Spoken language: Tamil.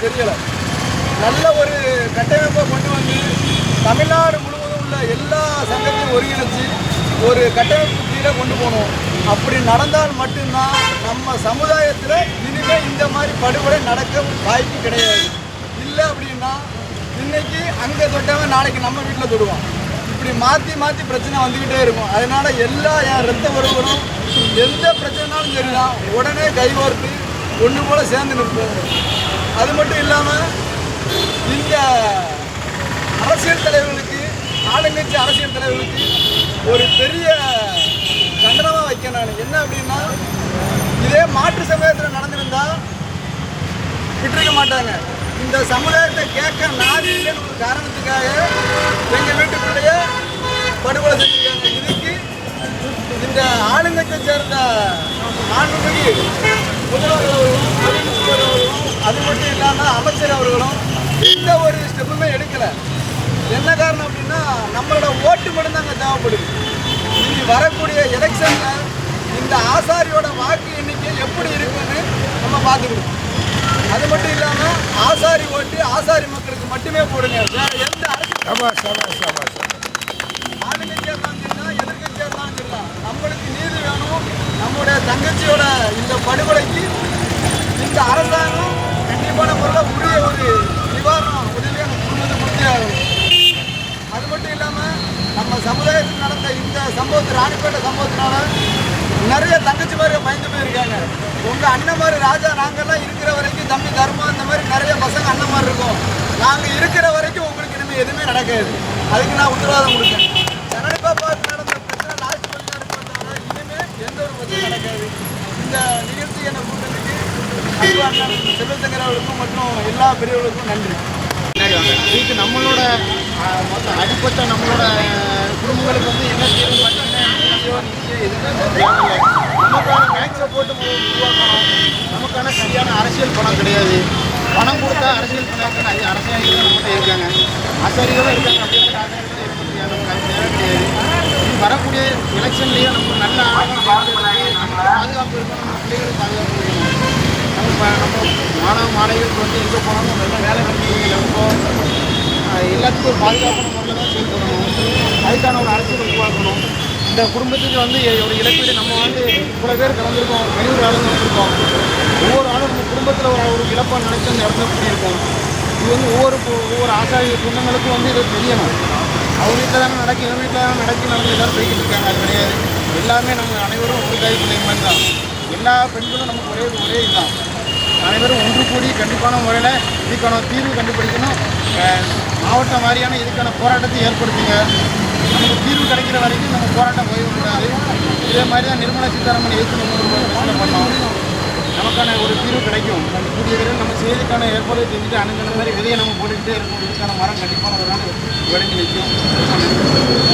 எனக்கு தெரியலை. நல்ல ஒரு கட்டமைப்பை கொண்டு வந்து தமிழ்நாடு முழுவதும் உள்ள எல்லா சங்கத்தையும் ஒருங்கிணைச்சு ஒரு கட்டமைப்பு கீழே கொண்டு போகணும் அப்படி நடந்தால் மட்டும்தான் நம்ம சமுதாயத்தில் இனிமேல் இந்த மாதிரி படுகொலை நடக்க வாய்ப்பு கிடையாது. இல்லை அப்படின்னா இன்னைக்கு அங்கே தொட்டவன் நாளைக்கு நம்ம வீட்டில் தொடுவான். இப்படி மாற்றி மாற்றி பிரச்சனை வந்துக்கிட்டே இருக்கும். அதனால் எல்லா என் ரத்த உறவுகளும் எந்த பிரச்சனைனாலும் சரிதான். உடனே கைகோர்த்து ஒன்று போல் சேர்ந்து நிற்போம். அது மட்டும் இல்லாமல் இந்த அரசியல் தலைவர்களுக்கு ஆளுங்கட்சி அரசியல் தலைவர்களுக்கு ஒரு பெரிய கண்டனமாக வைக்க நான். என்ன அப்படின்னா இதே மாற்று சமுதாயத்தில் நடந்திருந்தால் விட்டுருக்க மாட்டாங்க. இந்த சமுதாயத்தை கேட்க நாடு இல்லைன்னு ஒரு காரணத்துக்காக எங்கள் வீட்டுக்குள்ளேயே படுகொலை செஞ்சுருக்காங்க. இதுக்கு இந்த ஆளுங்கட்சியை சேர்ந்த மாண்புமிகு முதல்வர் அது மட்டும் இல்லாமல் அமைச்சர் அவர்களும் எந்த ஒரு ஸ்டெப்புமே எடுக்கலை. என்ன காரணம் அப்படின்னா நம்மளோட ஓட்டு மட்டும் அங்கே தேவைப்படுது. இனி வரக்கூடிய எலெக்ஷனில் இந்த ஆசாரியோட வாக்கு எண்ணிக்கை எப்படி இருக்குன்னு நம்ம பார்த்துக்கணும். அது மட்டும் இல்லாமல் ஆசாரி ஓட்டு ஆசாரி மக்களுக்கு மட்டுமே போடுங்க. வேற எந்த சபாஷ் ஆளுங்கட்சியாக இருந்தாலும் சரிதான் எதிர்கட்சியாக இருந்தாலும் சரிதான் நம்மளுக்கு நீதி வேணும் நம்முடைய தங்கச்சியோட இந்த படுகொலைக்கு இந்த அரசாங்கம் கண்டிப்பான முறையில் உரிய ஒரு நிவாரணம் உதவியை நம்ம குடும்பத்துக்கு கொடுத்தே ஆகணும் அது மட்டும் இல்லாமல் நம்ம நடந்த இந்த சம்பவத்து ராணிப்பேட்டை சம்பவத்தினால நிறைய தங்கச்சி மாதிரி பயந்து போயிருக்காங்க. உங்கள் அண்ணன் மாதிரி ராஜா நாங்கெல்லாம் இருக்கிற வரைக்கும் தம்பி தர்மா அந்த மாதிரி நிறைய பசங்க அண்ணன் மாதிரி இருக்கும். நாங்கள் இருக்கிற வரைக்கும் உங்களுக்கு இனிமேல் எதுவுமே நடக்காது. அதுக்கு நான் உத்தரவாதம் கொடுத்தேன். ஜனனிப்பா பார்த்து நடந்த பிரச்சனை லாஸ்ட் கொஞ்ச இனிமேல் எந்த ஒரு பிரச்சனை நடக்காது. இந்த நிகழ்ச்சி என்னை கூட்டத்துக்கு அன்பு செல்வசங்கர் அவர்களுக்கும் மற்றும் எல்லா பெரியவர்களுக்கும் நன்றி. இதுக்கு நம்மளோட மொத்தம் மொத்த அடிப்பட்ட நம்மளோட உங்களுக்கு வந்து என்ன தீர்வு பார்த்தீங்கன்னா நிதியோ நிதியோ எதுவுமே தேவையில்லை. நமக்கான மேக்ஸை போட்டு உருவாக்கணும். நமக்கான சரியான அரசியல் பணம் கிடையாது. பணம் கொடுத்தா அரசியல் பணம் அரசியல் நம்மகிட்ட இருக்காங்க. ஆசாரிகளும் இருக்காங்க. அப்படிங்கிற ஆசாரிகளும் இருக்க நமக்கு அது தேவை கிடையாது. வரக்கூடிய எலெக்ஷன்லேயே நமக்கு நல்ல பாதுகாப்பு இருக்கணும். நம்ம பிள்ளைகளுக்கு பாதுகாப்பு இருக்கணும். நம்ம நம்ம மாணவ மாணவிகளுக்கு வந்து எங்கே போனாலும் நல்ல வேலை கிடைக்கிறதுக்கோ எல்லாத்துக்கும் ஒரு பாதுகாப்பான முறையில் தான் செயல்படணும். அதுக்கான ஒரு அரசியல் உருவாக்கணும். இந்த குடும்பத்துக்கு வந்து ஒரு இழப்பீடு நம்ம வந்து இவ்வளோ பேர் கலந்துருக்கோம் வெளியூர் ஆளுங்க வந்திருக்கோம். ஒவ்வொரு ஆளும் நம்ம குடும்பத்தில் ஒரு ஒரு இழப்பாக நினைச்சு அந்த இடத்துல பண்ணியிருக்கோம். இது வந்து ஒவ்வொரு கு- ஒவ்வொரு ஆசாரிய குடும்பங்களுக்கும் வந்து இது தெரியணும். அவங்க வீட்டில் தானே நடக்கும் இவங்க வீட்டில் தானே நடக்கும் நம்ம எல்லோரும் போய்கிட்டு இருக்காங்க. அது கிடையாது. எல்லாமே நம்ம அனைவரும் ஒரு தாய் பிள்ளை மாதிரி தான். எல்லா பெண்களும் நமக்கு ஒரே ஒரே இதுதான். அனைவரும் ஒன்று கூடி கண்டிப்பான முறையில் இதுக்கான தீர்வு கண்டுபிடிக்கணும். மாவட்டம் மாவட்ட வாரியான இதுக்கான போராட்டத்தை ஏற்படுத்துங்க. நமக்கு தீர்வு கிடைக்கிற வரைக்கும் நம்ம போராட்டம் போயிடக்கூடாது இதே மாதிரி தான் நிர்மலா சீதாராமன் எதிர்த்து பண்ணோம். நமக்கான ஒரு தீர்வு கிடைக்கும். நம்ம கூடிய விரைவில் நம்ம செய்திக்கான ஏற்பாடு செஞ்சுட்டு அணுகிற மாதிரி விதையை நம்ம போட்டுக்கிட்டே இருக்கணும். இதுக்கான மரம் கண்டிப்பாக ஒரு நாள் விளைஞ்சு நிற்கும்